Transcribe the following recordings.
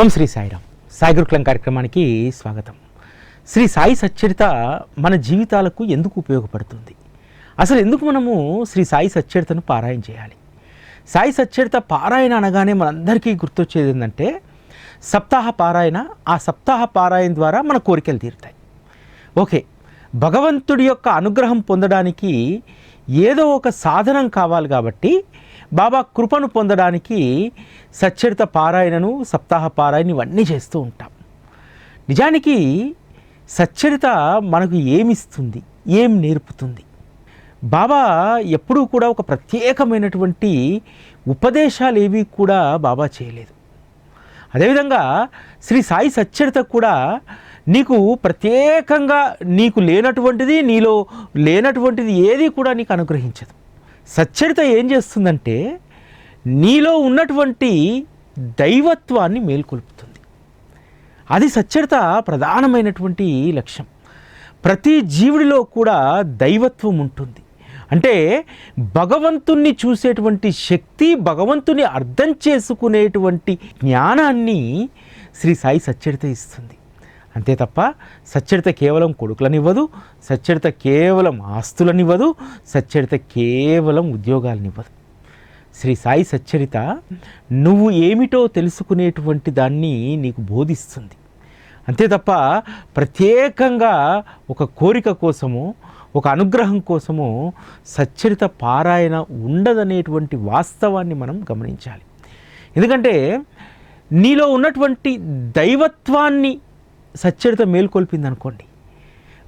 ఓం శ్రీ సాయిరామ్. సాయి గురుకులం కార్యక్రమానికి స్వాగతం. శ్రీ సాయి సచ్చరిత మన జీవితాలకు ఎందుకు ఉపయోగపడుతుంది? అసలు ఎందుకు మనము శ్రీ సాయి సచ్చరితను పారాయణ చేయాలి? సాయి సచ్చరిత పారాయణ అనగానే మనందరికీ గుర్తొచ్చేది ఏంటంటే సప్తాహ పారాయణ ఆ సప్తాహ పారాయణ ద్వారా మన కోరికలు తీరుతాయి. ఓకే భగవంతుడి యొక్క అనుగ్రహం పొందడానికి ఏదో ఒక సాధనం కావాలి కాబట్టి బాబా కృపను పొందడానికి సచ్చరిత పారాయణను సప్తాహ పారాయణ ఇవన్నీ చేస్తూ ఉంటాం. నిజానికి సచ్చరిత మనకు ఏమిస్తుంది? ఏం నేర్పుతుంది? బాబా ఎప్పుడూ కూడా ఒక ప్రత్యేకమైనటువంటి ఉపదేశాలు ఏవి కూడా బాబా చేయలేదు. అదేవిధంగా శ్రీ సాయి సచ్చరిత కూడా నీకు ప్రత్యేకంగా నీకు లేనటువంటిది నీలో లేనటువంటిది ఏది కూడా నీకు అనుగ్రహించదు. సచ్చరిత ఏం చేస్తుందంటే నీలో ఉన్నటువంటి దైవత్వాన్ని మేల్కొల్పుతుంది. అది సచ్చరిత ప్రధానమైనటువంటి లక్ష్యం. ప్రతి జీవుడిలో కూడా దైవత్వం ఉంటుంది. అంటే భగవంతుణ్ణి చూసేటువంటి శక్తి భగవంతుని అర్థం చేసుకునేటువంటి జ్ఞానాన్ని శ్రీ సాయి సచ్చరిత ఇస్తుంది. అంతే తప్ప సచ్చరిత కేవలం కొడుకులనివ్వదు సచ్చరిత కేవలం ఆస్తులనివ్వదు సచ్చరిత కేవలం ఉద్యోగాలనివ్వదు. శ్రీ సాయి సచ్చరిత నువ్వు ఏమిటో తెలుసుకునేటువంటి దాన్ని నీకు బోధిస్తుంది. అంతే తప్ప ప్రత్యేకంగా ఒక కోరిక కోసము ఒక అనుగ్రహం కోసము సచ్చరిత పారాయణ ఉండదనేటువంటి వాస్తవాన్ని మనం గమనించాలి. ఎందుకంటే నీలో ఉన్నటువంటి దైవత్వాన్ని సచ్చరిత మేల్కొల్పింది అనుకోండి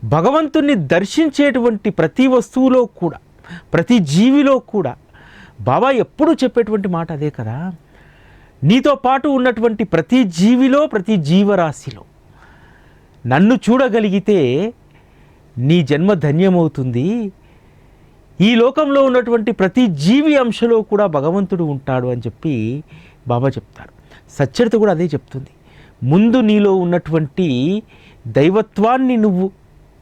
భగవంతుణ్ణి దర్శించేటువంటి ప్రతి వస్తువులో కూడా ప్రతి జీవిలో కూడా బాబా ఎప్పుడూ చెప్పేటువంటి మాట అదే కదా? నీతో పాటు ఉన్నటువంటి ప్రతి జీవిలో ప్రతి జీవరాశిలో నన్ను చూడగలిగితే నీ జన్మ ధన్యమవుతుంది. ఈ లోకంలో ఉన్నటువంటి ప్రతి జీవి అంశలో కూడా భగవంతుడు ఉంటాడు అని చెప్పి బాబా చెప్తారు. సచ్చరిత కూడా అదే చెప్తుంది. ముందు నీలో ఉన్నటువంటి దైవత్వాన్ని నువ్వు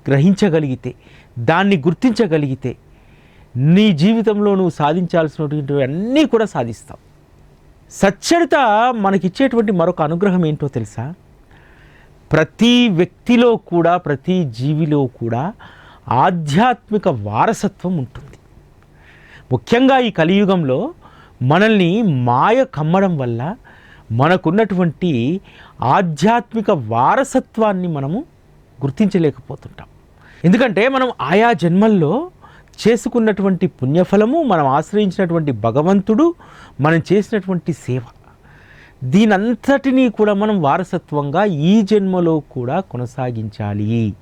గ్రహించగలిగితే దాన్ని గుర్తించగలిగితే నీ జీవితంలో నువ్వు సాధించాల్సినటువంటి అన్నీ కూడా సాధిస్తావు. సచ్చరిత మనకిచ్చేటువంటి మరొక అనుగ్రహం ఏంటో తెలుసా? ప్రతి వ్యక్తిలో కూడా ప్రతి జీవిలో కూడా ఆధ్యాత్మిక వారసత్వం ఉంటుంది. ముఖ్యంగా ఈ కలియుగంలో మనల్ని మాయ కమ్మడం వల్ల మనకున్నటువంటి ఆధ్యాత్మిక వారసత్వాన్ని మనము గుర్తించలేకపోతుంటాం. ఎందుకంటే మనం ఆయా జన్మల్లో చేసుకున్నటువంటి పుణ్యఫలము మనం ఆశ్రయించినటువంటి భగవంతుడు మనం చేసినటువంటి సేవ. దీనంతటినీ కూడా మనం వారసత్వంగా ఈ జన్మలో కూడా కొనసాగించాలి.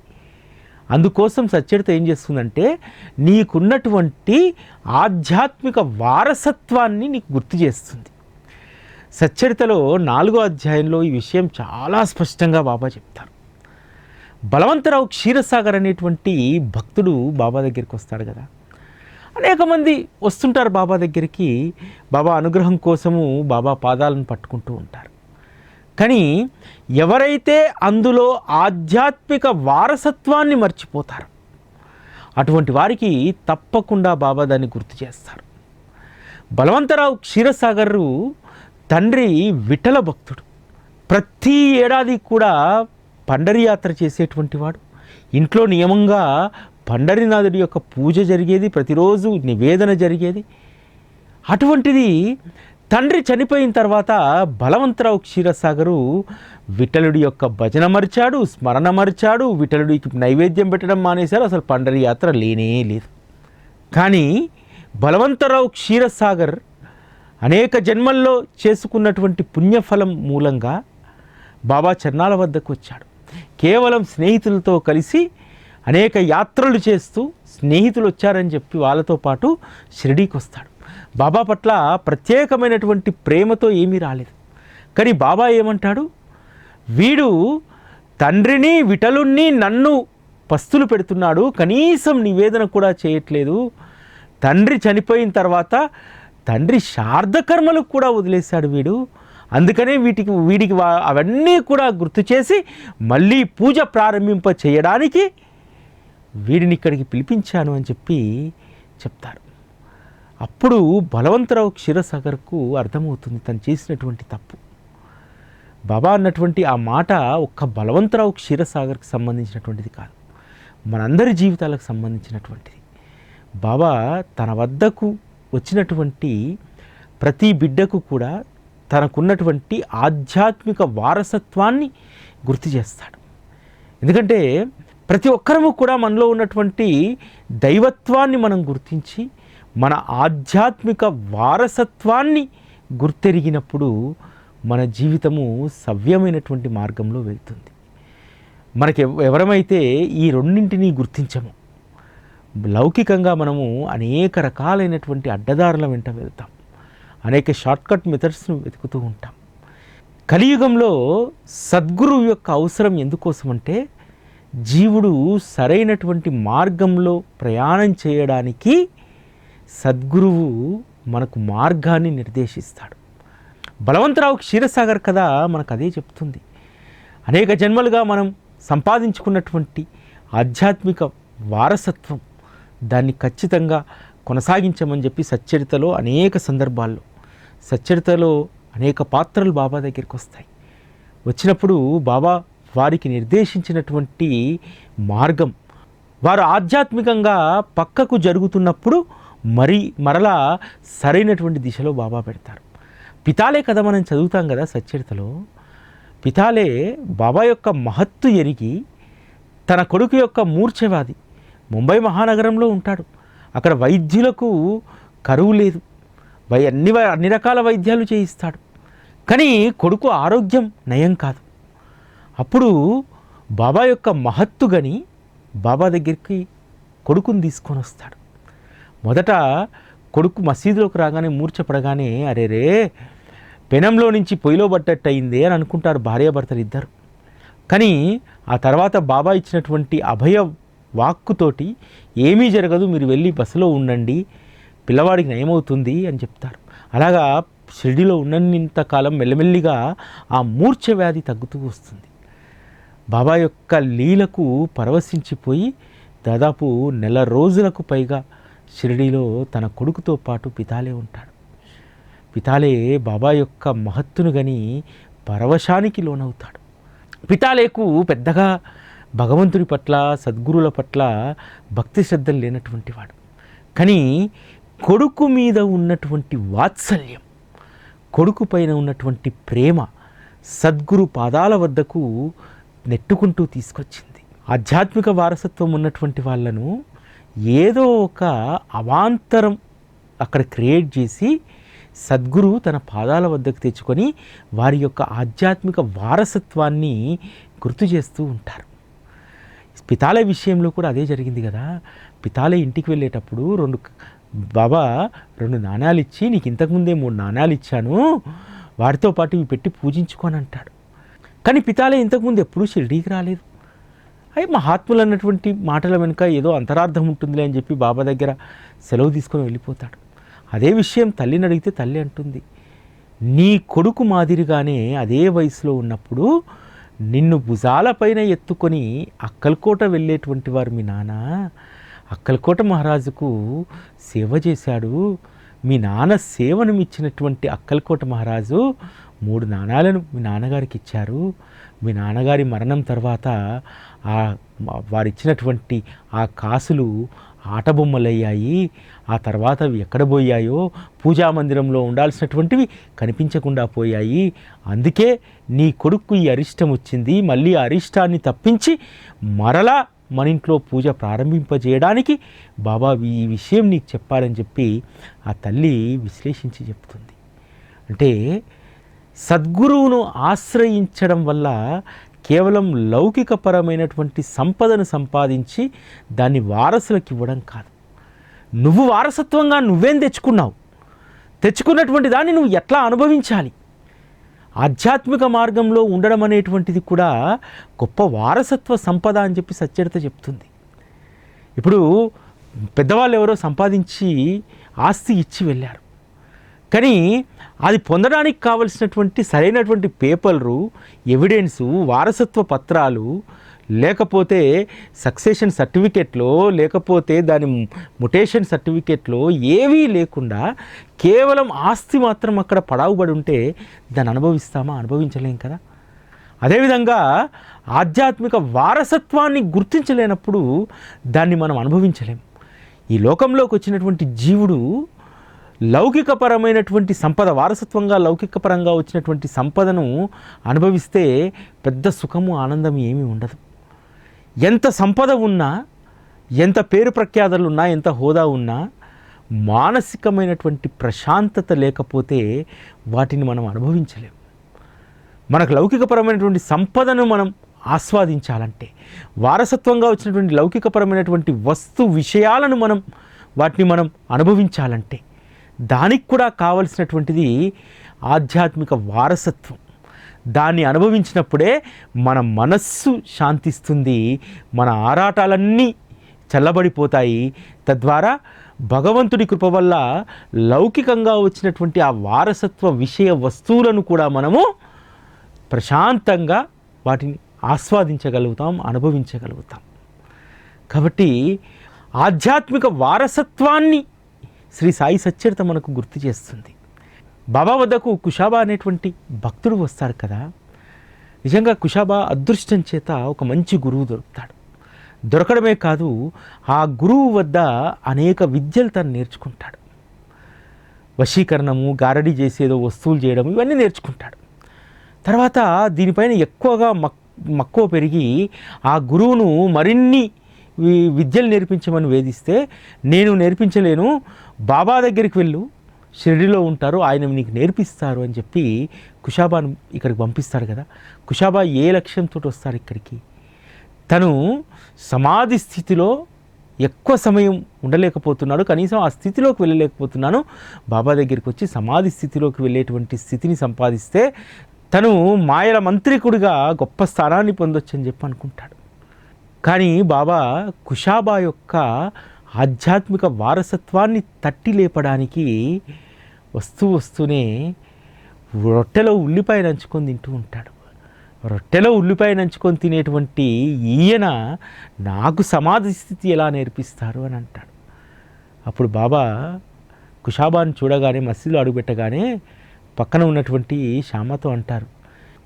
అందుకోసం సచ్చరిత ఏం చేస్తుందంటే నీకున్నటువంటి ఆధ్యాత్మిక వారసత్వాన్ని నీకు గుర్తు చేస్తుంది. సచ్చరితలో నాలుగో అధ్యాయంలో ఈ విషయం చాలా స్పష్టంగా బాబా చెప్తారు. బలవంతరావు క్షీరసాగర్ అనేటువంటి భక్తుడు బాబా దగ్గరికి వస్తాడు కదా. అనేక మంది వస్తుంటారు బాబా దగ్గరికి. బాబా అనుగ్రహం కోసము బాబా పాదాలను పట్టుకుంటూ ఉంటారు. కానీ ఎవరైతే అందులో ఆధ్యాత్మిక వారసత్వాన్ని మర్చిపోతారు అటువంటి వారికి తప్పకుండా బాబా దాన్ని గుర్తు చేస్తారు. బలవంతరావు క్షీరసాగరు తండ్రి విఠల భక్తుడు. ప్రతి ఏడాది కూడా పండరి యాత్ర చేసేటువంటి వాడు. ఇంట్లో నియమంగా పండరినాథుడి యొక్క పూజ జరిగేది ప్రతిరోజు నివేదన జరిగేది. అటువంటిది తండ్రి చనిపోయిన తర్వాత బలవంతరావు క్షీరసాగరు విఠలుడి యొక్క భజన మరిచాడు స్మరణ మరిచాడు విఠలుడికి నైవేద్యం పెట్టడం మానేశారు. అసలు పండరి యాత్ర లేనే లేదు. కానీ బలవంతరావు క్షీరసాగర్ అనేక జన్మల్లో చేసుకున్నటువంటి పుణ్యఫలం మూలంగా బాబా చరణాల వద్దకు వచ్చాడు. కేవలం స్నేహితులతో కలిసి అనేక యాత్రలు చేస్తూ స్నేహితులు వచ్చారని చెప్పి వాళ్ళతో పాటు షిరిడీకి వస్తాడు. బాబా పట్ల ప్రత్యేకమైనటువంటి ప్రేమతో ఏమీ రాలేదు. కానీ బాబా ఏమంటాడు? వీడు తండ్రిని విటలుణ్ణి నన్ను పస్తులు పెడుతున్నాడు. కనీసం నివేదన కూడా చేయట్లేదు. తండ్రి చనిపోయిన తర్వాత తండ్రి శార్ధకర్మలు కూడా వదిలేశాడు వీడు. అందుకనే వీటికి వీడికి వా- అవన్నీ కూడా గుర్తు చేసి మళ్ళీ పూజ ప్రారంభింప చేయడానికి వీడిని ఇక్కడికి పిలిపించాను అని చెప్పి చెప్తారు అప్పుడు బలవంతరావు క్షీరసాగర్కు అర్థమవుతుంది తను చేసినటువంటి తప్పు. బాబా అన్నటువంటి ఆ మాట ఒక్క బలవంతరావు క్షీరసాగర్కి సంబంధించినటువంటిది కాదు. మనందరి జీవితాలకు సంబంధించినటువంటిది. బాబా తన వద్దకు వచ్చినటువంటి ప్రతి బిడ్డకు కూడా తనకున్నటువంటి ఆధ్యాత్మిక వారసత్వాన్ని గుర్తు చేస్తాడు. ఎందుకంటే ప్రతి ఒక్కరము కూడా మనలో ఉన్నటువంటి దైవత్వాన్ని మనం గుర్తించి మన ఆధ్యాత్మిక వారసత్వాన్ని గుర్తెరిగినప్పుడు మన జీవితము సవ్యమైనటువంటి మార్గంలో వెళ్తుంది. మనకి ఎవరమైతే ఈ రెండింటినీ గుర్తించము లౌకికంగా మనము అనేక రకాలైనటువంటి అడ్డదారుల వెంట వెళ్తాం. అనేక షార్ట్కట్ మెథడ్స్ను వెతుకుతూ ఉంటాం. కలియుగంలో సద్గురువు యొక్క అవసరం ఎందుకోసం అంటే జీవుడు సరైనటువంటి మార్గంలో ప్రయాణం చేయడానికి సద్గురువు మనకు మార్గాన్ని నిర్దేశిస్తాడు. బలవంతరావు క్షీరసాగర్ కథ మనకు అదే చెప్తుంది. అనేక జన్మలుగా మనం సంపాదించుకున్నటువంటి ఆధ్యాత్మిక వారసత్వం దాన్ని ఖచ్చితంగా కొనసాగించమని చెప్పి సచ్చరితలో అనేక సందర్భాల్లో సచ్చరితలో అనేక పాత్రలు బాబా దగ్గరికి వస్తాయి. వచ్చినప్పుడు బాబా వారికి నిర్దేశించినటువంటి మార్గం వారు ఆధ్యాత్మికంగా పక్కకు జరుగుతున్నప్పుడు మరి మరలా సరైనటువంటి దిశలో బాబా పెడతారు. పితాలే కదా మనం చదువుతాం కదా సచ్చరితలో. పితాలే బాబా యొక్క మహత్తు ఎరిగి తన కొడుకు యొక్క మూర్ఛవాది ముంబై మహానగరంలో ఉంటాడు. అక్కడ వైద్యులకు కరువు లేదు. వై అన్ని అన్ని రకాల వైద్యాలు చేయిస్తాడు. కానీ కొడుకు ఆరోగ్యం నయం కాదు. అప్పుడు బాబా యొక్క మహత్తు గని బాబా దగ్గరికి కొడుకుని తీసుకొని వస్తాడు. మొదట కొడుకు మసీదులోకి రాగానే మూర్చపడగానే అరే రే పెనంలో నుంచి పొయ్యిలో పడ్డట్టు అయిందే అని అనుకుంటారు భార్యాభర్తలు ఇద్దరు కానీ ఆ తర్వాత బాబా ఇచ్చినటువంటి అభయ వాక్కుతోటి ఏమీ జరగదు మీరు వెళ్ళి బస్సులో ఉండండి పిల్లవాడికి నయమవుతుంది అని చెప్తారు. అలాగా షిరిడిలో ఉన్నంతకాలం మెల్లమెల్లిగా ఆ మూర్ఛ వ్యాధి తగ్గుతూ వస్తుంది. బాబా యొక్క లీలకు పరవశించిపోయి దాదాపు నెల రోజులకు పైగా షిరిడిలో తన కొడుకుతో పాటు పితాలే ఉంటాడు. పితాలే బాబా యొక్క మహత్తును గని పరవశానికి లోనవుతాడు. పితాలేకు పెద్దగా భగవంతుడి పట్ల సద్గురుల పట్ల భక్తి శ్రద్ధలు లేనటువంటి వాడు. కానీ కొడుకు మీద ఉన్నటువంటి వాత్సల్యం కొడుకు పైన ఉన్నటువంటి ప్రేమ సద్గురు పాదాల వద్దకు నెట్టుకుంటూ తీసుకొచ్చింది. ఆధ్యాత్మిక వారసత్వం ఉన్నటువంటి వాళ్ళను ఏదో ఒక అవాంతరం అక్కడ క్రియేట్ చేసి సద్గురు తన పాదాల వద్దకు తెచ్చుకొని వారి యొక్క ఆధ్యాత్మిక వారసత్వాన్ని గుర్తు చేస్తూ ఉంటారు. పితాలే విషయంలో కూడా అదే జరిగింది కదా. పితాలే ఇంటికి వెళ్ళేటప్పుడు రెండు బాబా రెండు నాణ్యాలు ఇచ్చి నీకు ఇంతకుముందే మూడు నాణ్యాలు ఇచ్చాను. వాటితో పాటు ఇవి పెట్టి పూజించుకొని అంటాడు. కానీ పితాలే ఇంతకుముందు ఎప్పుడూ షిరిడీకి రాలేదు. అవి మహాత్ములు అన్నటువంటి మాటల వెనుక ఏదో అంతరార్థం ఉంటుందిలే అని చెప్పి బాబా దగ్గర సెలవు తీసుకొని వెళ్ళిపోతాడు. అదే విషయం తల్లిని అడిగితే తల్లి అంటుంది. నీ కొడుకు మాదిరిగానే అదే వయసులో ఉన్నప్పుడు నిన్ను భుజాలపైన ఎత్తుకొని అక్కలకోట వెళ్ళేటువంటి వారు మీ నాన్న అక్కలకోట మహారాజుకు సేవ చేశాడు. మీ నాన్న సేవను ఇచ్చినటువంటి అక్కలకోట మహారాజు మూడు నాణాలను మీ నాన్నగారికి ఇచ్చారు మీ నాన్నగారి మరణం తర్వాత ఆ వారిచ్చినటువంటి ఆ కాసులు ఆటబొమ్మలయ్యాయి. ఆ తర్వాత అవి ఎక్కడ పోయాయో పూజా మందిరంలో ఉండాల్సినటువంటివి కనిపించకుండా పోయాయి. అందుకే నీ కొడుకు ఈ అరిష్టం వచ్చింది. మళ్ళీ ఆ అరిష్టాన్ని తప్పించి మరలా మన ఇంట్లో పూజ ప్రారంభింపజేయడానికి బాబా ఈ విషయం నీకు చెప్పాలని చెప్పి ఆ తల్లి విశ్లేషించి చెప్తుంది. అంటే సద్గురువును ఆశ్రయించడం వల్ల కేవలం లౌకికపరమైనటువంటి సంపదను సంపాదించి దాన్ని వారసులకు ఇవ్వడం కాదు. నువ్వు వారసత్వంగా నువ్వేం తెచ్చుకున్నావు? తెచ్చుకున్నటువంటి దాన్ని నువ్వు ఎట్లా అనుభవించాలి? ఆధ్యాత్మిక మార్గంలో ఉండడం అనేటువంటిది కూడా గొప్ప వారసత్వ సంపద అని చెప్పి సచ్చరిత చెప్తుంది. ఇప్పుడు పెద్దవాళ్ళు ఎవరో సంపాదించి ఆస్తి ఇచ్చి వెళ్ళారు. కానీ అది పొందడానికి కావలసినటువంటి సరైనటువంటి పేపర్లు ఎవిడెన్సు వారసత్వ పత్రాలు లేకపోతే సక్సెషన్ సర్టిఫికెట్లో లేకపోతే దాని ముటేషన్ సర్టిఫికెట్లో ఏవీ లేకుండా కేవలం ఆస్తి మాత్రం అక్కడ పడావుబడి ఉంటే దాన్ని అనుభవిస్తామా? అనుభవించలేం కదా. అదేవిధంగా ఆధ్యాత్మిక వారసత్వాన్ని గుర్తించలేనప్పుడు దాన్ని మనం అనుభవించలేం. ఈ లోకంలోకి వచ్చినటువంటి జీవుడు లౌకికపరమైనటువంటి సంపద వారసత్వంగా లౌకికపరంగా వచ్చినటువంటి సంపదను అనుభవిస్తే పెద్ద సుఖము ఆనందం ఏమీ ఉండదు. ఎంత సంపద ఉన్నా ఎంత పేరు ప్రఖ్యాతలు ఉన్నా ఎంత హోదా ఉన్నా మానసికమైనటువంటి ప్రశాంతత లేకపోతే వాటిని మనం అనుభవించలేం మనకు లౌకికపరమైనటువంటి సంపదను మనం ఆస్వాదించాలంటే వారసత్వంగా వచ్చినటువంటి లౌకికపరమైనటువంటి వస్తు విషయాలను మనం వాటిని మనం అనుభవించాలంటే దానికి కూడా కావలసినటువంటిది ఆధ్యాత్మిక వారసత్వం. దాన్ని అనుభవించినప్పుడే మన మనస్సు శాంతిస్తుంది మన ఆరాటాలన్నీ చల్లబడిపోతాయి. తద్వారా భగవంతుడి కృప వల్ల లౌకికంగా వచ్చినటువంటి ఆ వారసత్వ విషయ వస్తువులను కూడా మనము ప్రశాంతంగా వాటిని ఆస్వాదించగలుగుతాం అనుభవించగలుగుతాం. కాబట్టి ఆధ్యాత్మిక వారసత్వాన్ని శ్రీ సాయి సచ్చరిత మనకు గుర్తు చేస్తుంది. బాబా వద్దకు కుషాబా అనేటువంటి భక్తుడు వస్తారు కదా. నిజంగా కుషాబా అదృష్టం చేత ఒక మంచి గురువు దొరుకుతాడు. దొరకడమే కాదు ఆ గురువు వద్ద అనేక విద్యలు తను నేర్చుకుంటాడు. వశీకరణము గారడీ చేసేదో వస్తువులు చేయడం ఇవన్నీ నేర్చుకుంటాడు. తర్వాత దీనిపైన ఎక్కువగా మక్ మక్కువ పెరిగి ఆ గురువును మరిన్ని విద్యలు నేర్పించమని వేధిస్తే నేను నేర్పించలేను బాబా దగ్గరికి వెళ్ళు షిరిడిలో ఉంటారు ఆయన నీకు నేర్పిస్తారు అని చెప్పి కుషాబాను ఇక్కడికి పంపిస్తారు కదా. కుషాబా ఏ లక్ష్యంతో వస్తారు ఇక్కడికి? తను సమాధి స్థితిలో ఎక్కువ సమయం ఉండలేకపోతున్నాడు కనీసం ఆ స్థితిలోకి వెళ్ళలేకపోతున్నాను. బాబా దగ్గరికి వచ్చి సమాధి స్థితిలోకి వెళ్ళేటువంటి స్థితిని సంపాదిస్తే తను మాయల మంత్రికుడిగా గొప్ప స్థానాన్ని పొందొచ్చని చెప్పి అనుకుంటాడు. కానీ బాబా కుషాబా యొక్క ఆధ్యాత్మిక వారసత్వాన్ని తట్టి లేపడానికి వస్తూ వస్తూనే రొట్టెలో ఉల్లిపాయ నంచుకొని తింటూ ఉంటాడు. రొట్టెలో ఉల్లిపాయ నంచుకొని తినేటువంటి ఈయన నాకు సమాధి స్థితి ఎలా నేర్పిస్తారు అని అంటాడు. అప్పుడు బాబా కుషాబాను చూడగానే మసీదులో అడుగుపెట్టగానే పక్కన ఉన్నటువంటి శ్యామతో అంటారు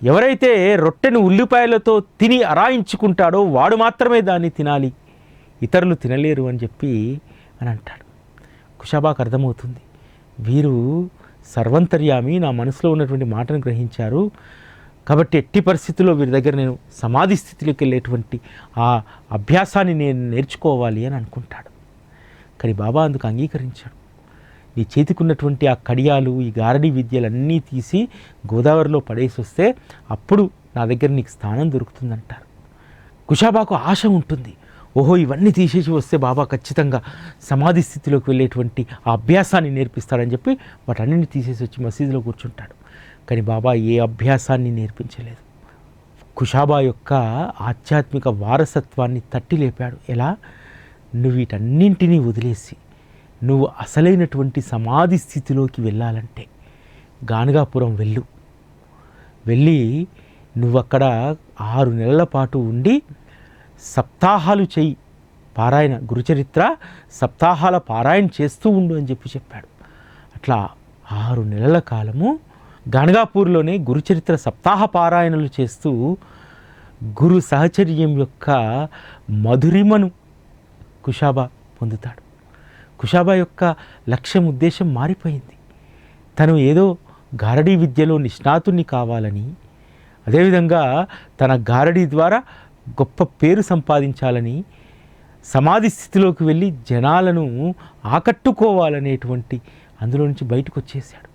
ఎవరైతే రొట్టెను ఉల్లిపాయలతో తిని అరాయించుకుంటాడో వాడు మాత్రమే దాన్ని తినాలి. ఇతరులు తినలేరు అని చెప్పి అని అంటాడు. కుషాబాకు అర్థమవుతుంది. వీరు సర్వంతర్యామి నా మనసులో ఉన్నటువంటి మాటను గ్రహించారు. కాబట్టి ఎట్టి పరిస్థితుల్లో వీరి దగ్గర నేను సమాధి స్థితిలోకి వెళ్ళేటువంటి ఆ అభ్యాసాన్ని నేను నేర్చుకోవాలి అని అనుకుంటాడు. కానీ బాబా అందుకు అంగీకరించాడు. నీ చేతికున్నటువంటి ఆ కడియాలు ఈ గారడి విద్యలన్నీ తీసి గోదావరిలో పడేసి వస్తే అప్పుడు నా దగ్గర నీకు స్థానం దొరుకుతుందంటారు. కుషాబాకు ఆశ ఉంటుంది. ఓహో ఇవన్నీ తీసేసి వస్తే బాబా ఖచ్చితంగా సమాధి స్థితిలోకి వెళ్ళేటువంటి ఆ అభ్యాసాన్ని నేర్పిస్తాడని చెప్పి వాటన్నిటిని తీసేసి వచ్చి మసీదులో కూర్చుంటాడు. కానీ బాబా ఏ అభ్యాసాన్ని నేర్పించలేదు. కుషాబా యొక్క ఆధ్యాత్మిక వారసత్వాన్ని తట్టి లేపాడు. ఎలా? నువ్వు వీటన్నింటినీ వదిలేసి నువ్వు అసలైనటువంటి సమాధి స్థితిలోకి వెళ్ళాలంటే గానగాపురం వెళ్ళు. వెళ్ళి నువ్వు అక్కడ ఆరు నెలల పాటు ఉండి సప్తాహాలు చెయ్యి పారాయణ గురుచరిత్ర సప్తాహాల పారాయణ చేస్తూ ఉండు అని చెప్పి చెప్పాడు. అట్లా ఆరు నెలల కాలము గణగాపూర్లోనే గురుచరిత్ర సప్తాహ పారాయణలు చేస్తూ గురు సహచర్యం యొక్క మధురిమను కుషాబా పొందుతాడు. కుషాబా యొక్క లక్ష్యం ఉద్దేశం మారిపోయింది. తను ఏదో గారడీ విద్యలో నిష్ణాతుని కావాలని అదేవిధంగా తన గారడీ ద్వారా గొప్ప పేరు సంపాదించాలని సమాధి స్థితిలోకి వెళ్ళి జనాలను ఆకట్టుకోవాలనేటువంటి అందులో నుంచి బయటకు వచ్చేసాడు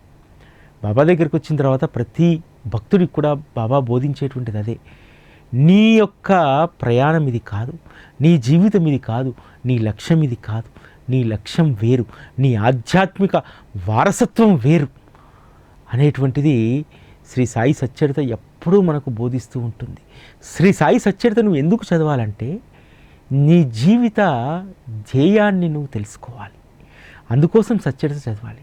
బాబా దగ్గరికి వచ్చిన తర్వాత ప్రతి భక్తుడికి కూడా బాబా బోధించేటువంటిది అదే. నీ యొక్క ప్రయాణం ఇది కాదు నీ జీవితం ఇది కాదు నీ లక్ష్యం ఇది కాదు నీ లక్ష్యం వేరు నీ ఆధ్యాత్మిక వారసత్వం వేరు అనేటువంటిది శ్రీ సాయి సచ్చరిత ఎప్పుడూ మనకు బోధిస్తూ ఉంటుంది. శ్రీ సాయి సచ్చరిత నువ్వు ఎందుకు చదవాలంటే నీ జీవిత ధ్యేయాన్ని నువ్వు తెలుసుకోవాలి. అందుకోసం సచ్చరిత చదవాలి.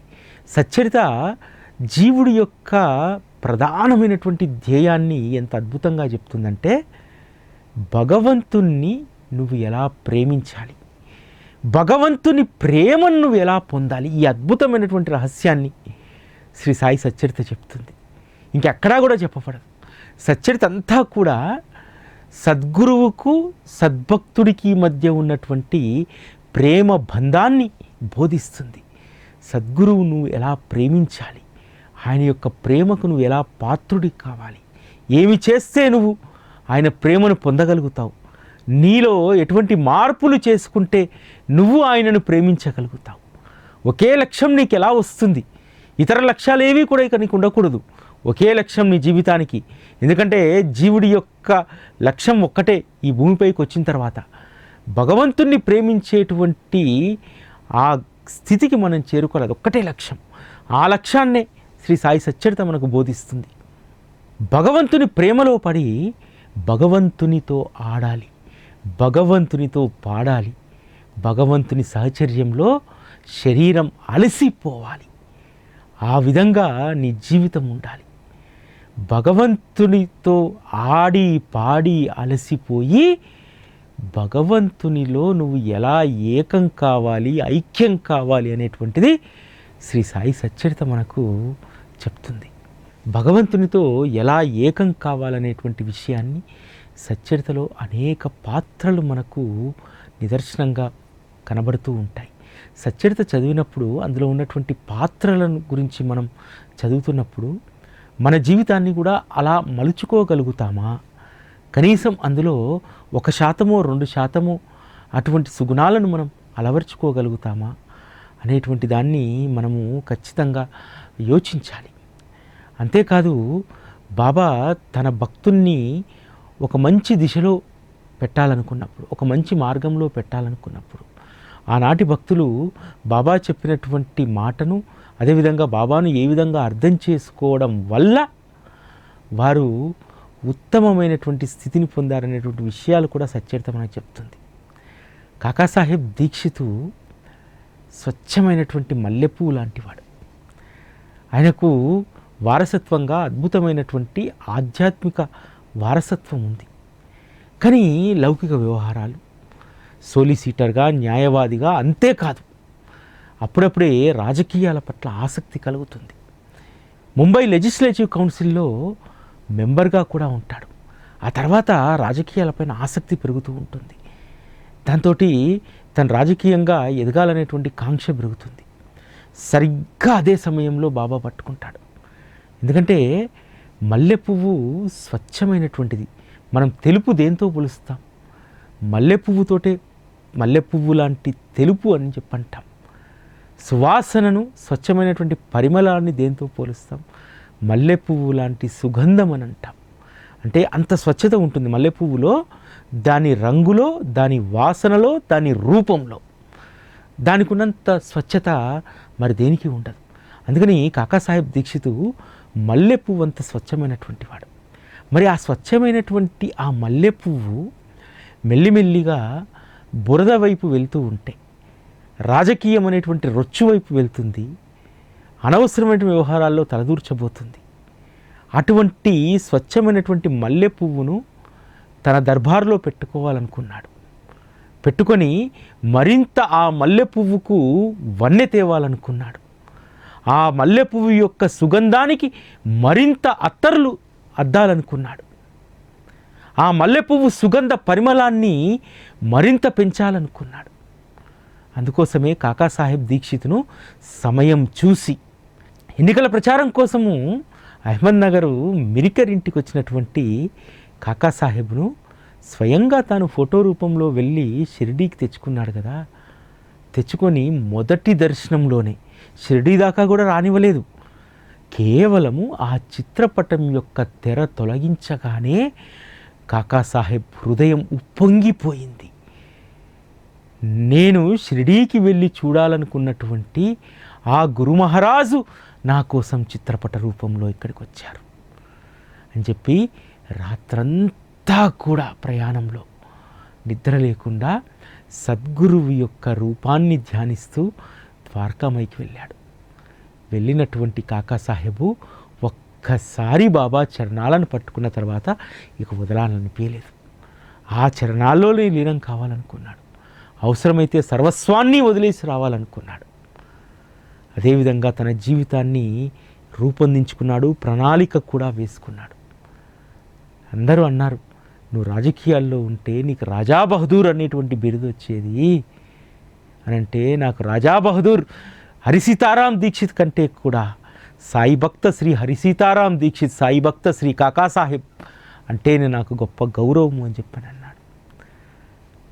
సచ్చరిత జీవుడి యొక్క ప్రధానమైనటువంటి ధ్యేయాన్ని ఎంత అద్భుతంగా చెప్తుందంటే భగవంతుణ్ణి నువ్వు ఎలా ప్రేమించాలి? భగవంతుని ప్రేమను నువ్వు ఎలా పొందాలి? ఈ అద్భుతమైనటువంటి రహస్యాన్ని శ్రీ సాయి సచ్చరిత చెప్తుంది. ఇంకెక్కడా కూడా చెప్పబడదు. సచ్చరిత అంతా కూడా సద్గురువుకు సద్భక్తుడికి మధ్య ఉన్నటువంటి ప్రేమ బంధాన్ని బోధిస్తుంది. సద్గురువు నువ్వు ఎలా ప్రేమించాలి? ఆయన యొక్క ప్రేమకు నువ్వు ఎలా పాత్రుడి కావాలి? ఏమి చేస్తే నువ్వు ఆయన ప్రేమను పొందగలుగుతావు? నీలో ఎటువంటి మార్పులు చేసుకుంటే నువ్వు ఆయనను ప్రేమించగలుగుతావు? ఒకే లక్ష్యం నీకు ఎలా వస్తుంది? ఇతర లక్ష్యాలు ఏవి కూడా ఇక నీకు ఉండకూడదు. ఒకే లక్ష్యం నీ జీవితానికి. ఎందుకంటే జీవుడి యొక్క లక్ష్యం ఒక్కటే ఈ భూమిపైకి వచ్చిన తర్వాత. భగవంతుణ్ణి ప్రేమించేటువంటి ఆ స్థితికి మనం చేరుకోలేదు. ఒక్కటే లక్ష్యం. ఆ లక్ష్యాన్నే శ్రీ సాయి సచ్చరిత మనకు బోధిస్తుంది. భగవంతుని ప్రేమలో పడి భగవంతునితో ఆడాలి. భగవంతునితో పాడాలి. భగవంతుని సహచర్యంలో శరీరం అలసిపోవాలి. ఆ విధంగా నీ జీవితం ఉండాలి. భగవంతునితో ఆడి పాడి అలసిపోయి భగవంతునిలో నువ్వు ఎలా ఏకం కావాలి ఐక్యం కావాలి అనేటువంటిది శ్రీ సాయి సచ్చరిత మనకు చెప్తుంది. భగవంతునితో ఎలా ఏకం కావాలనేటువంటి విషయాన్ని సచ్చరితలో అనేక పాత్రలు మనకు నిదర్శనంగా కనబడుతూ ఉంటాయి. సచ్చరిత చదివినప్పుడు అందులో ఉన్నటువంటి పాత్రలను గురించి మనం చదువుతున్నప్పుడు మన జీవితాన్ని కూడా అలా మలుచుకోగలుగుతామా? కనీసం అందులో ఒక శాతమో రెండు శాతమో అటువంటి సుగుణాలను మనం అలవర్చుకోగలుగుతామా అనేటువంటి దాన్ని మనము ఖచ్చితంగా యోచించాలి. అంతేకాదు బాబా తన భక్తుణ్ణి ఒక మంచి దిశలో పెట్టాలనుకున్నప్పుడు ఒక మంచి మార్గంలో పెట్టాలనుకున్నప్పుడు ఆనాటి భక్తులు బాబా చెప్పినటువంటి మాటను అదేవిధంగా బాబాను ఏ విధంగా అర్థం చేసుకోవడం వల్ల వారు ఉత్తమమైనటువంటి స్థితిని పొందారనేటువంటి విషయాలు కూడా సచ్చరిత మనకు చెప్తుంది. కాకాసాహెబ్ దీక్షితు స్వచ్ఛమైనటువంటి మల్లెపూ లాంటివాడు. ఆయనకు వారసత్వంగా అద్భుతమైనటువంటి ఆధ్యాత్మిక వారసత్వం ఉంది. కానీ లౌకిక వ్యవహారాలు సోలిసిటర్గా న్యాయవాదిగా అంతేకాదు అప్పుడప్పుడే రాజకీయాల పట్ల ఆసక్తి కలుగుతుంది. ముంబై లెజిస్లేటివ్ కౌన్సిల్లో మెంబర్గా కూడా ఉంటాడు. ఆ తర్వాత రాజకీయాలపైన ఆసక్తి పెరుగుతూ ఉంటుంది. దాంతో తను రాజకీయంగా ఎదగాలనేటువంటి కాంక్ష పెరుగుతుంది. సరిగ్గా అదే సమయంలో బాబా పట్టుకుంటాడు. ఎందుకంటే మల్లె పువ్వు స్వచ్ఛమైనటువంటిది. మనం తెలుపు దేంతో పోలుస్తాం? మల్లె పువ్వుతోటే మల్లె పువ్వు లాంటి తెలుపు అని చెప్పంటాం. సువాసనను స్వచ్ఛమైనటువంటి పరిమళాన్ని దేంతో పోలుస్తాం? మల్లెపువ్వు లాంటి సుగంధం అని అంటాం. అంటే అంత స్వచ్ఛత ఉంటుంది మల్లెపువ్వులో దాని రంగులో దాని వాసనలో దాని రూపంలో. దానికి ఉన్నంత స్వచ్ఛత మరి దేనికి ఉండదు. అందుకని కాకాసాహెబ్ దీక్షితు మల్లెపువ్వు అంత స్వచ్ఛమైనటువంటి వాడు. మరి ఆ స్వచ్ఛమైనటువంటి ఆ మల్లెపువ్వు మెల్లిమెల్లిగా బురద వైపు వెళ్తూ ఉంటే రాజకీయం అనేటువంటి రొచ్చు వైపు వెళ్తుంది. అనవసరమైన వ్యవహారాల్లో తలదూర్చబోతుంది. అటువంటి స్వచ్ఛమైనటువంటి మల్లె పువ్వును తన దర్బార్లో పెట్టుకోవాలనుకున్నాడు. పెట్టుకొని మరింత ఆ మల్లె పువ్వుకు వన్నె తేవాలనుకున్నాడు. ఆ మల్లె పువ్వు యొక్క సుగంధానికి మరింత అత్తర్లు అద్దాలనుకున్నాడు. ఆ మల్లె పువ్వు సుగంధ పరిమళాన్ని మరింత పెంచాలనుకున్నాడు. అందుకోసమే కాకాసాహెబ్ దీక్షిత్ను సమయం చూసి ఎన్నికల ప్రచారం కోసము అహ్మద్ నగరు మిరికర్ ఇంటికి వచ్చినటువంటి కాకాసాహెబ్ను స్వయంగా తాను ఫోటో రూపంలో వెళ్ళి షిరిడీకి తెచ్చుకున్నాడు కదా. తెచ్చుకొని మొదటి దర్శనంలోనే షిరిడీ దాకా కూడా రానివ్వలేదు. కేవలము ఆ చిత్రపటం యొక్క తెర తొలగించగానే కాకాసాహెబ్ హృదయం ఉప్పొంగిపోయింది. నేను షిరిడీకి వెళ్ళి చూడాలనుకున్నటువంటి ఆ గురు మహారాజు నా కోసం చిత్రపట రూపంలో ఇక్కడికి వచ్చారు. అని చెప్పి రాత్రంతా కూడా ప్రయాణంలో నిద్ర లేకుండా సద్గురువు యొక్క రూపాన్ని ధ్యానిస్తూ ద్వారకామైకి వెళ్ళాడు. వెళ్ళినటువంటి కాకాసాహెబు ఒక్కసారి బాబా చరణాలను పట్టుకున్న తర్వాత ఇక వదలాలనిపించలేదు. ఆ చరణాల్లోనే లీనం కావాలనుకున్నాడు. అవసరమైతే సర్వస్వాన్ని వదిలేసి రావాలనుకున్నాడు. అదేవిధంగా తన జీవితాన్ని రూపొందించుకున్నాడు ప్రణాళిక కూడా వేసుకున్నాడు. అందరూ అన్నారు నువ్వు రాజకీయాల్లో ఉంటే నీకు రాజా బహదూర్ అనేటువంటి బిరుదు వచ్చేది. అని అంటే నాకు రాజా బహదూర్ హరిసీతారాం దీక్షిత్ కంటే కూడా సాయి భక్త శ్రీ హరిసీతారాం దీక్షిత్ సాయి భక్త శ్రీ కాకాసాహెబ్ అంటేనే నాకు గొప్ప గౌరవం అని చెప్పాను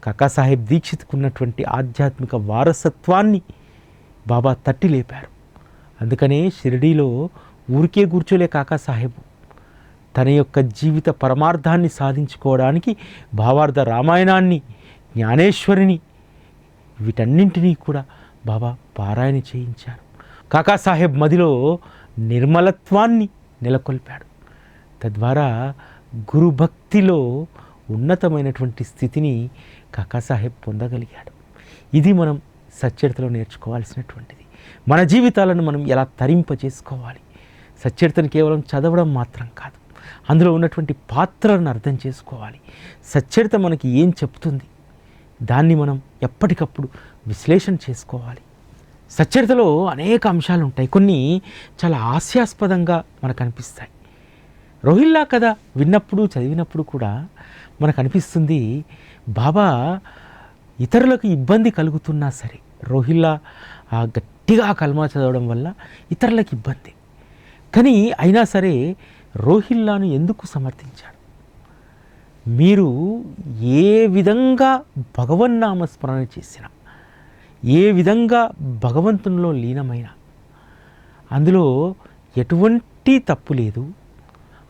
కాకాసాహెబ్ దీక్షిత్కు ఉన్నటువంటి ఆధ్యాత్మిక వారసత్వాన్ని బాబా తట్టి లేపారు. అందుకనే షిరిడీలో ఊరికే కూర్చోలే కాకాసాహెబ్. తన యొక్క జీవిత పరమార్థాన్ని సాధించుకోవడానికి భావార్థ రామాయణాన్ని జ్ఞానేశ్వరిని వీటన్నింటినీ కూడా బాబా పారాయణ చేయించారు. కాకాసాహెబ్ మదిలో నిర్మలత్వాన్ని నెలకొల్పాడు. తద్వారా గురుభక్తిలో ఉన్నతమైనటువంటి స్థితిని కాకాసాహెబ్ పొందగలిగాడు. ఇది మనం సచ్చరితలో నేర్చుకోవాల్సినటువంటిది. మన జీవితాలను మనం ఎలా తరింప చేసుకోవాలి సచ్చరితను కేవలం చదవడం మాత్రం కాదు. అందులో ఉన్నటువంటి పాత్రలను అర్థం చేసుకోవాలి. సచ్చరిత మనకి ఏం చెప్తుంది? దాన్ని మనం ఎప్పటికప్పుడు విశ్లేషణ చేసుకోవాలి. సచ్చరితలో అనేక అంశాలు ఉంటాయి. కొన్ని చాలా హాస్యాస్పదంగా మనకు అనిపిస్తాయి. రోహిల్లా కథ విన్నప్పుడు చదివినప్పుడు కూడా మనకు అనిపిస్తుంది బాబా ఇతరులకు ఇబ్బంది కలుగుతున్నా సరే రోహిల్లా ఆ గట్టిగా కల్మా చదవడం వల్ల ఇతరులకు ఇబ్బంది. కానీ అయినా సరే రోహిల్లాను ఎందుకు సమర్థించాడు? మీరు ఏ విధంగా భగవన్నామ స్మరణ చేసినా ఏ విధంగా భగవంతునిలో లీనమైన అందులో ఎటువంటి తప్పు లేదు.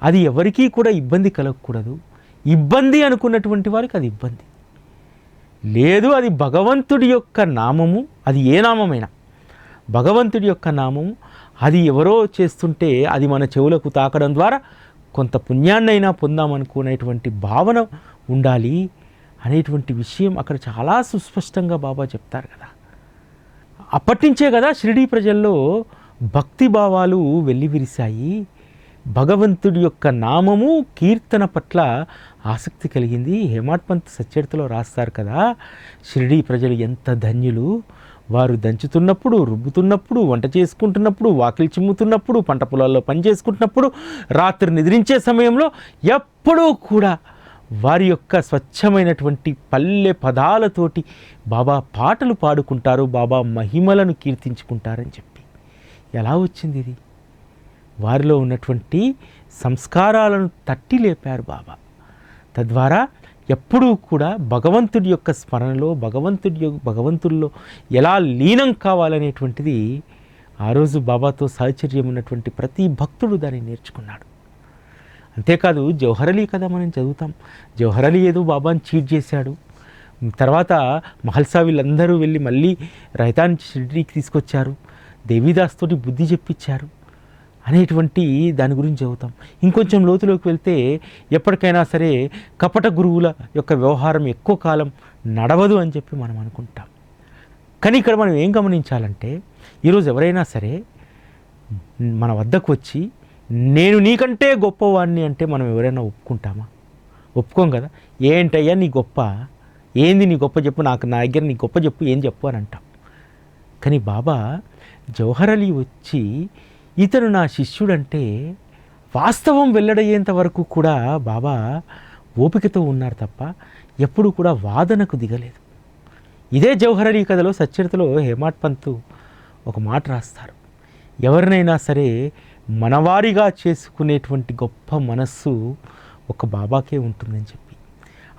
అది ఎవరికీ కూడా ఇబ్బంది కలగకూడదు. ఇబ్బంది అనుకున్నటువంటి వారికి అది ఇబ్బంది. లేదు అది భగవంతుడి యొక్క నామము అది ఏ నామమైనా. భగవంతుడి యొక్క నామము అది ఎవరో చేస్తుంటే అది మన చెవులకు తాకడం ద్వారా కొంత పుణ్యాన్నైనా పొందామనుకునేటువంటి భావన ఉండాలి అనేటువంటి విషయం అక్కడ చాలా సుస్పష్టంగా బాబా చెప్తారు కదా. అప్పటి నుంచే కదా షిరిడీ ప్రజల్లో భక్తి భావాలు వెల్లివిరిశాయి. భగవంతుడి యొక్క నామము కీర్తన పట్ల ఆసక్తి కలిగింది. హేమాడ్ పంత్ సచ్చరితలో రాస్తారు కదా షిరిడీ ప్రజలు ఎంత ధన్యులు. వారు దంచుతున్నప్పుడు రుబ్బుతున్నప్పుడు వంట చేసుకుంటున్నప్పుడు వాకిలి చిమ్ముతున్నప్పుడు పంట పొలాల్లో పని చేసుకుంటున్నప్పుడు రాత్రి నిద్రించే సమయంలో ఎప్పుడూ కూడా వారి యొక్క స్వచ్ఛమైనటువంటి పల్లె పదాలతోటి బాబా పాటలు పాడుకుంటారు బాబా మహిమలను కీర్తించుకుంటారని చెప్పి. ఎలా వచ్చింది ఇది? వారిలో ఉన్నటువంటి సంస్కారాలను తట్టి లేపారు బాబా. తద్వారా ఎప్పుడూ కూడా భగవంతుడి యొక్క స్మరణలో భగవంతుడి యొక్క భగవంతుల్లో ఎలా లీనం కావాలనేటువంటిది ఆ రోజు బాబాతో సాహచర్యం ఉన్నటువంటి ప్రతి భక్తుడు దాన్ని నేర్చుకున్నాడు. అంతేకాదు జౌహరలీ కథ మనం చదువుతాం. జౌహరలీ ఏదో బాబాని చీట్ చేశాడు. తర్వాత మహల్సా వీళ్ళందరూ వెళ్ళి మళ్ళీ రైతాన్ని షిరిడీకి తీసుకొచ్చారు. దేవిదాస్ తోటి బుద్ధి చెప్పించారు. అనేటువంటి దాని గురించి చదువుతాం. ఇంకొంచెం లోతులోకి వెళ్తే ఎప్పటికైనా సరే కపట గురువుల యొక్క వ్యవహారం ఎక్కువ కాలం నడవదు అని చెప్పి మనం అనుకుంటాం. కానీ ఇక్కడ మనం ఏం గమనించాలంటే ఈరోజు ఎవరైనా సరే మన వద్దకు వచ్చి నేను నీకంటే గొప్పవాడిని అంటే మనం ఎవరైనా ఒప్పుకుంటామా? ఒప్పుకోం కదా. ఏంటయ్యా నీ గొప్ప? ఏంది నీ గొప్ప చెప్పు? నాకు నా దగ్గర నీ గొప్ప చెప్పు ఏం చెప్పు అని అంటాం. కానీ బాబా జవహర్ అలీ వచ్చి ఇతను నా శిష్యుడంటే వాస్తవం వెల్లడయ్యేంత వరకు కూడా బాబా ఓపికతో ఉన్నారు తప్ప ఎప్పుడు కూడా వాదనకు దిగలేదు. ఇదే జవహర్ అలీ కథలో సచ్చరితలో హేమాట్ పంతు ఒక మాట రాస్తారు. ఎవరినైనా సరే మనవారిగా చేసుకునేటువంటి గొప్ప మనస్సు ఒక బాబాకే ఉంటుందని చెప్పి.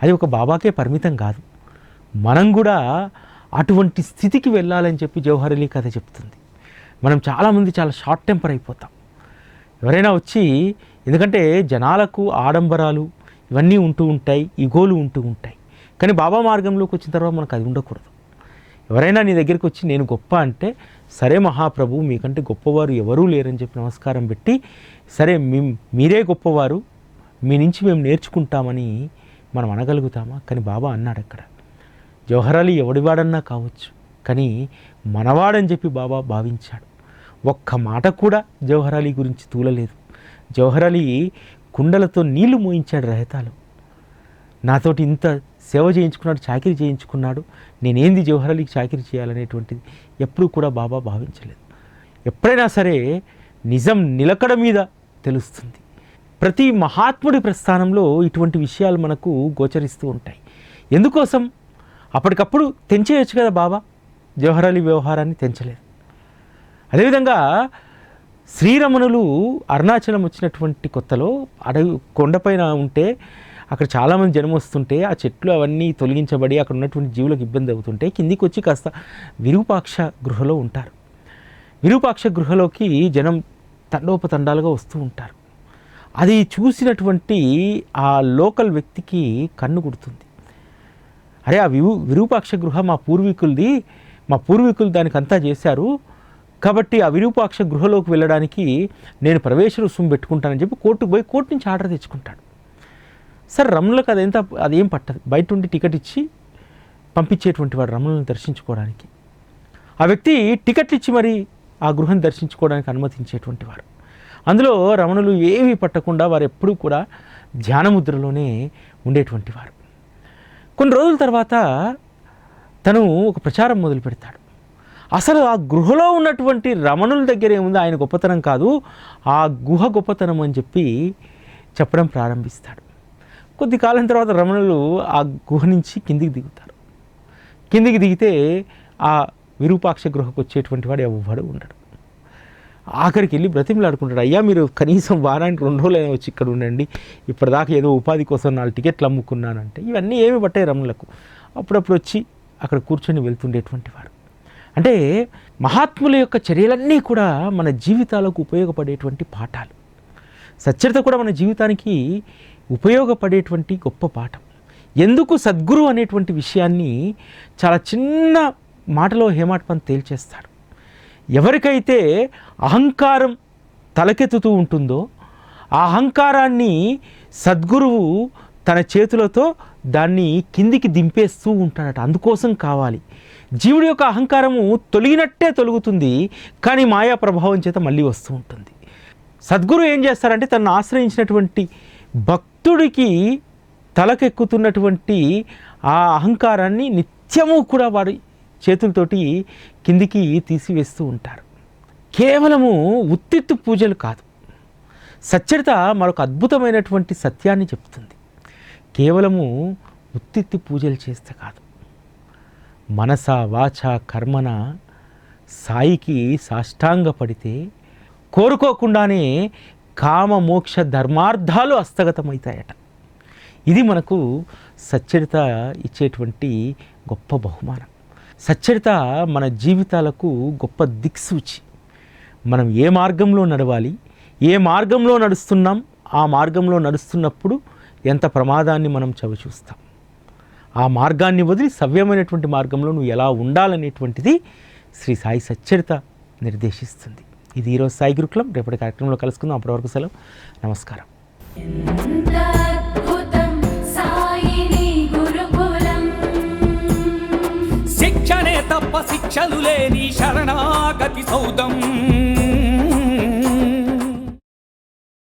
అది ఒక బాబాకే పరిమితం కాదు. మనం కూడా అటువంటి స్థితికి వెళ్ళాలని చెప్పి జవహర్ అలీ కథ చెప్తుంది. మనం చాలామంది చాలా షార్ట్ టెంపర్ అయిపోతాం. ఎవరైనా వచ్చి ఎందుకంటే జనాలకు ఆడంబరాలు ఇవన్నీ ఉంటూ ఉంటాయి ఇగోలు ఉంటూ ఉంటాయి. కానీ బాబా మార్గంలోకి వచ్చిన తర్వాత మనకు అది ఉండకూడదు. ఎవరైనా నీ దగ్గరికి వచ్చి నేను గొప్ప అంటే సరే మహాప్రభు మీకంటే గొప్పవారు ఎవరూ లేరని చెప్పి నమస్కారం పెట్టి సరే మీ మీరే గొప్పవారు మీ నుంచి మేము నేర్చుకుంటామని మనం అనగలుగుతామా? కానీ బాబా అన్నాడు అక్కడ. జవహర్ అలీ ఎవడివాడన్నా కావచ్చు కానీ మనవాడని చెప్పి బాబా భావించాడు. ఒక్క మాట కూడా జవహర్ అలీ గురించి తూలలేదు. జవహర్ అలీ కుండలతో నీళ్ళు మోయించాడు రహతాలు నాతోటి ఇంత సేవ చేయించుకున్నాడు చాకరీ చేయించుకున్నాడు. నేనేంది జవహర్ అలీకి చాకరీ చేయాలనేటువంటిది ఎప్పుడూ కూడా బాబా భావించలేదు. ఎప్పుడైనా సరే నిజం నిలకడ మీద తెలుస్తుంది. ప్రతి మహాత్ముడి ప్రస్థానంలో ఇటువంటి విషయాలు మనకు గోచరిస్తూ ఉంటాయి. ఎందుకోసం? అప్పటికప్పుడు తెంచేయచ్చు కదా బాబా? జవహర్ అలీ వ్యవహారాన్ని తెంచలేదు. అదేవిధంగా శ్రీరమణులు అరుణాచలం వచ్చినటువంటి కొత్తలో అడవి కొండపైన ఉంటే అక్కడ చాలామంది జనం వస్తుంటే ఆ చెట్లు అవన్నీ తొలగించబడి అక్కడ ఉన్నటువంటి జీవులకు ఇబ్బంది అవుతుంటే కిందికి వచ్చి కాస్త విరూపాక్ష గృహలో ఉంటారు. విరూపాక్ష గృహలోకి జనం తండోపతండాలుగా వస్తూ ఉంటారు. అది చూసినటువంటి ఆ లోకల్ వ్యక్తికి కన్ను కుడుతుంది అరే ఆ విరూపాక్ష గృహ మా పూర్వీకులది మా పూర్వీకులు దానికంతా చేశారు. కాబట్టి ఆ విరూపాక్ష గృహలోకి వెళ్ళడానికి నేను ప్రవేశ రుసుము పెట్టుకుంటానని చెప్పి కోర్టుకు పోయి కోర్టు నుంచి ఆర్డర్ తెచ్చుకుంటాడు. సరే రమణులకు అదెంత అదేం పట్టదు. బయట ఉండి టికెట్ ఇచ్చి పంపించేటువంటి వాడు రమణులను దర్శించుకోవడానికి. ఆ వ్యక్తి టికెట్లు ఇచ్చి మరి ఆ గృహం దర్శించుకోవడానికి అనుమతించేటువంటి వారు. అందులో రమణులు ఏమీ పట్టకుండా వారు ఎప్పుడూ కూడా ధ్యానముద్రలోనే ఉండేటువంటి వారు. కొన్ని రోజుల తర్వాత తను ఒక ప్రచారం మొదలు పెడతాడు అసలు ఆ గృహలో ఉన్నటువంటి రమణుల దగ్గర ఏముంది? ఆయన గొప్పతనం కాదు. ఆ గుహ గొప్పతనం అని చెప్పి చెప్పడం ప్రారంభిస్తాడు. కొద్ది కాలం తర్వాత రమణులు ఆ గుహ నుంచి కిందికి దిగుతారు. కిందికి దిగితే ఆ విరూపాక్ష గృహకు వచ్చేటువంటి వాడు ఎవ్వడు ఉండడు. ఆఖరికి వెళ్ళి బ్రతిమలాడుకుంటాడు. అయ్యా మీరు కనీసం వారానికి రెండు రోజులైనా వచ్చి ఇక్కడ ఉండండి. ఇప్పటిదాకా ఏదో ఉపాధి కోసం నాలుగు టికెట్లు అమ్ముకున్నానంటే. ఇవన్నీ ఏమి పట్టాయి రమణులకు. అప్పుడప్పుడు వచ్చి అక్కడ కూర్చొని వెళ్తుండేటువంటి వాడు. అంటే మహాత్ముల యొక్క చర్యలన్నీ కూడా మన జీవితాలకు ఉపయోగపడేటువంటి పాఠాలు. సచ్చరిత కూడా మన జీవితానికి ఉపయోగపడేటువంటి గొప్ప పాఠం. ఎందుకు సద్గురు అనేటువంటి విషయాన్ని చాలా చిన్న మాటలో హేమాడ్ పంత్ తేల్చేస్తాడు. ఎవరికైతే అహంకారం తలకెత్తుతూ ఉంటుందో ఆ అహంకారాన్ని సద్గురువు తన చేతులతో దాన్ని కిందికి దింపేస్తూ ఉంటాడట. అందుకోసం కావాలి. జీవుడి యొక్క అహంకారము తొలగినట్టే తొలుగుతుంది కానీ మాయా ప్రభావం చేత మళ్ళీ వస్తూ ఉంటుంది. సద్గురు ఏం చేస్తారంటే తనను ఆశ్రయించినటువంటి భక్తుడికి తలకెక్కుతున్నటువంటి ఆ అహంకారాన్ని నిత్యము కూడా వారి చేతులతోటి కిందికి తీసివేస్తూ ఉంటారు. కేవలము ఉత్తిత్తు పూజలు కాదు. సచ్చరిత మరొక అద్భుతమైనటువంటి సత్యాన్ని చెప్తుంది. కేవలము ఉత్తిత్తి పూజలు చేస్తే కాదు. మనస వాచ కర్మన సాయికి సాష్టాంగపడితే కోరుకోకుండానే కామ మోక్ష ధర్మార్థాలు హస్తగతమవుతాయట ఇది మనకు సచ్చరిత ఇచ్చేటువంటి గొప్ప బహుమానం. సచ్చరిత మన జీవితాలకు గొప్ప దిక్సూచి. మనం ఏ మార్గంలో నడవాలి ఏ మార్గంలో నడుస్తున్నాం ఆ మార్గంలో నడుస్తున్నప్పుడు ఎంత ప్రమాదాన్ని మనం చవిచూస్తాం. ఆ మార్గాన్ని వదిలి సవ్యమైనటువంటి మార్గంలో నువ్వు ఎలా ఉండాలనేటువంటిది శ్రీ సాయి సచ్చరిత నిర్దేశిస్తుంది. ఇది ఈరోజు సాయి గురుకులం. రేపటి కార్యక్రమంలో కలుసుకుందాం. అప్పటివరకు సెలవు. నమస్కారం. శిక్షణే తప్ప శిక్షలు లేని శరణాగతి సౌదం.